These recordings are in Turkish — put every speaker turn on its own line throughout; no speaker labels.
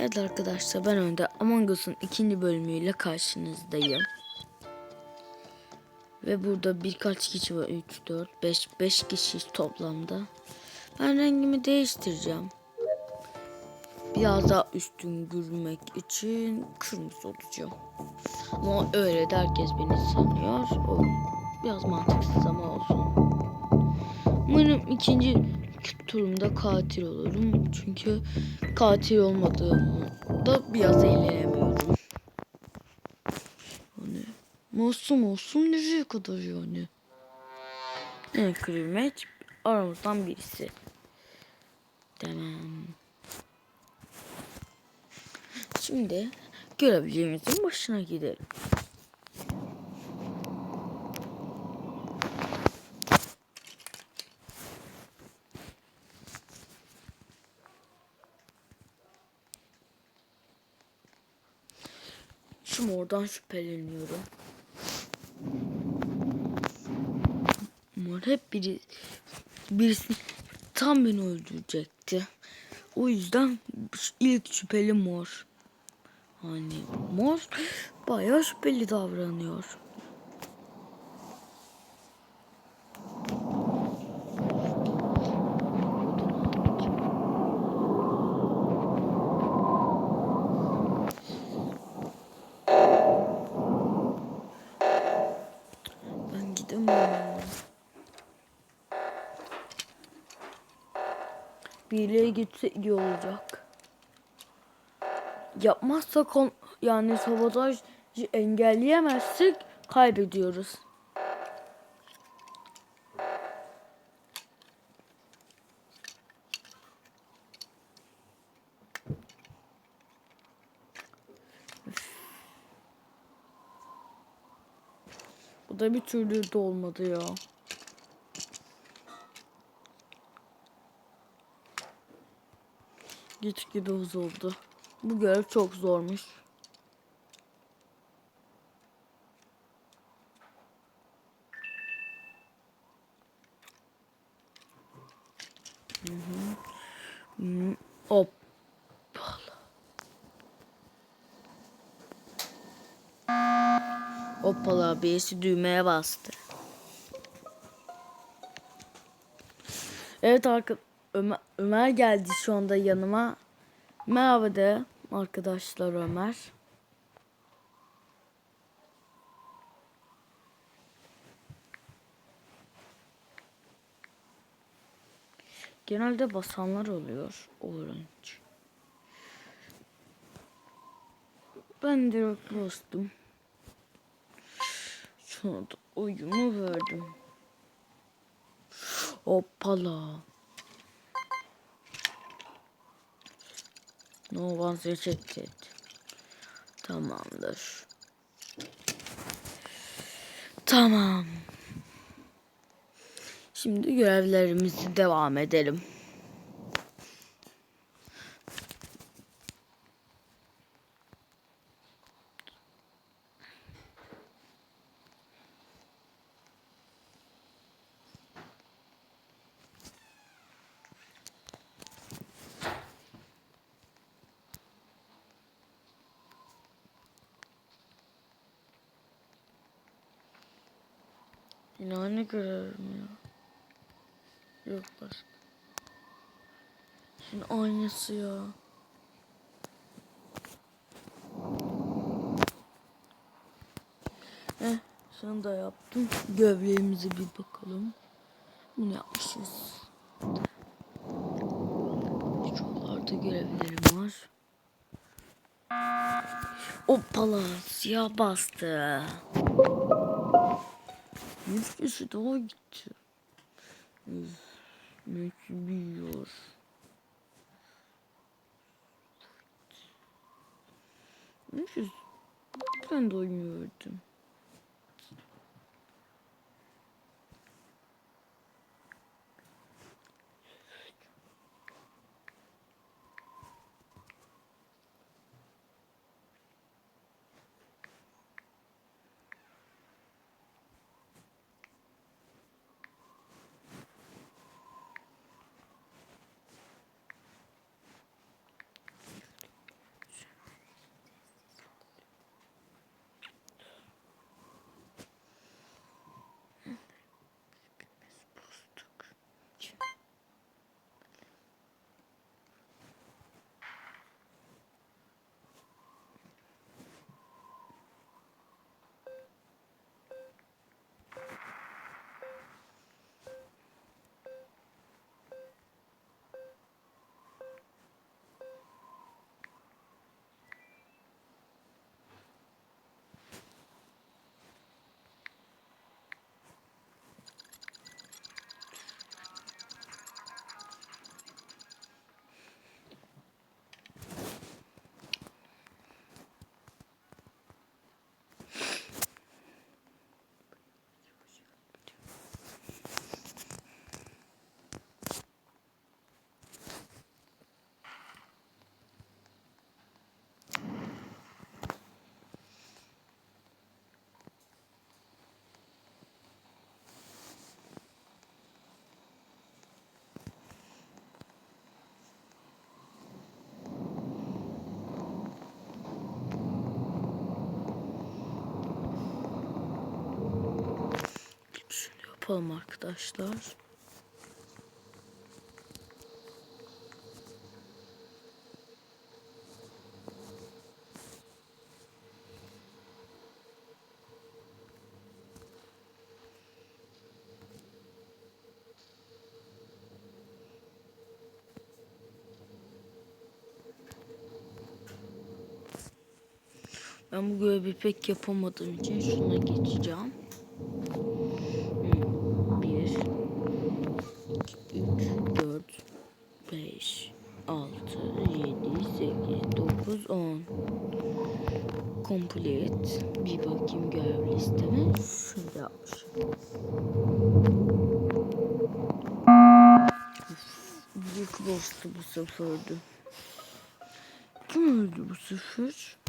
Evet arkadaşlar ben önde Among Us'un ikinci bölümüyle karşınızdayım. Ve burada birkaç kişi var. 3, 4, 5, 5 kişi toplamda. Ben rengimi değiştireceğim. Biraz daha üstün görünmek için kırmızı olacağım. Ama öyle de herkes beni sanıyor. O biraz mantıksız ama olsun. Umarım ikinci turumda katil olurum. Çünkü katil olmadığımda biraz eğlenemiyorum. Hani masum olsun nereye kadar yani? En kırılmet aramızdan birisi. Tamam. Şimdi görevlerimizin başına gidelim. Şimdi oradan şüpheleniyorum. Mor hep biri birisi tam beni öldürecekti. O yüzden ilk şüpheli mor. Hani mor bayağı şüpheli davranıyor. Ben gidemem. Birileri gitse iyi olacak. Yapmazsak on, yani sabotajı engelleyemezsek kaybediyoruz. Bu da bir türlü de olmadı ya. Gitgide oldu. Bu görev çok zormuş. Hı hı. Hop. Hoppala birisi düğmeye bastı. Evet arka Ömer, Ömer geldi şu anda yanıma. Merhaba de arkadaşlar Ömer. Genelde basanlar oluyor. Orange. Ben direkt bastım. Şuna da oyunu verdim. Hoppala. No one rejected. Tamamdır. Tamam. Şimdi görevlerimizi devam edelim. Yine aynı görevim ya. Yok başka. Yine aynısı ya. Eh, şunu da yaptım. Gövleğimize bir bakalım. Bunu yapmışız. Şuralarda görevlerim var. Hoppala siyah bastı. Bir kişi daha gitti. Ne biliyor. Neyse. Ben de oynuyordum. Yapalım arkadaşlar. Ben bu görevi pek yapamadığım için şuna geçeceğim. On. Complete. Bir bakayım görev listeme. Yapmışım. Üf, Büyük boştu bu seferdi. Kim öldü bu sefer?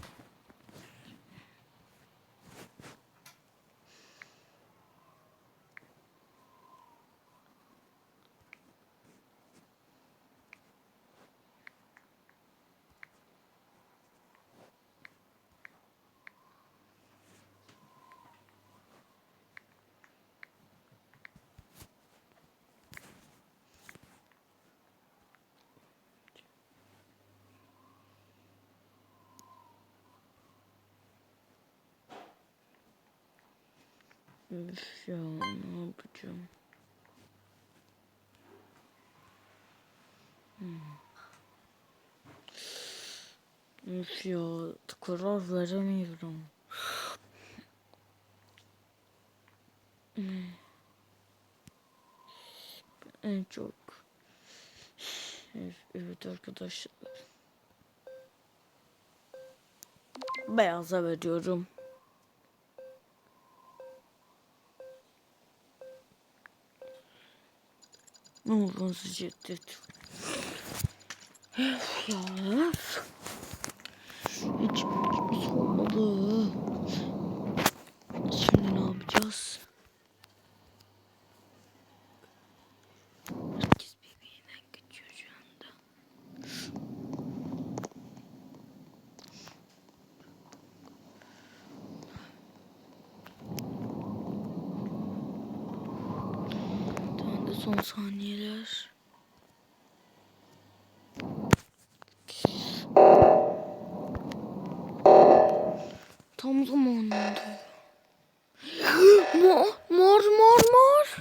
Üf ya ne yapacağım? Hmm. Üf ya karar veremiyorum. Hmm. En çok Evet, arkadaşlar. Beyaza veriyorum. Ne oldu şiddet? Öf ya. Hiç hiç olmadı. Şimdi ne yapacağız? Herkes birbirinden kaçıyor şu anda. Tamam da son saniyeler. Tam zamanında. mor, mor, mor, mor.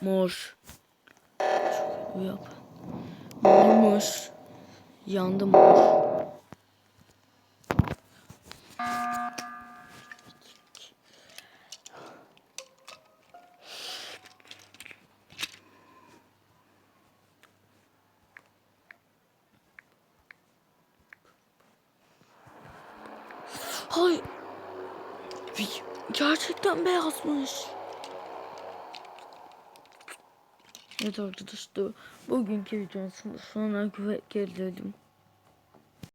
Mor. Yap. Mormuş. Yandı mor. Hay. Gerçekten beyazmış. Evet arkadaşlar bugünkü videonun sonuna geldim.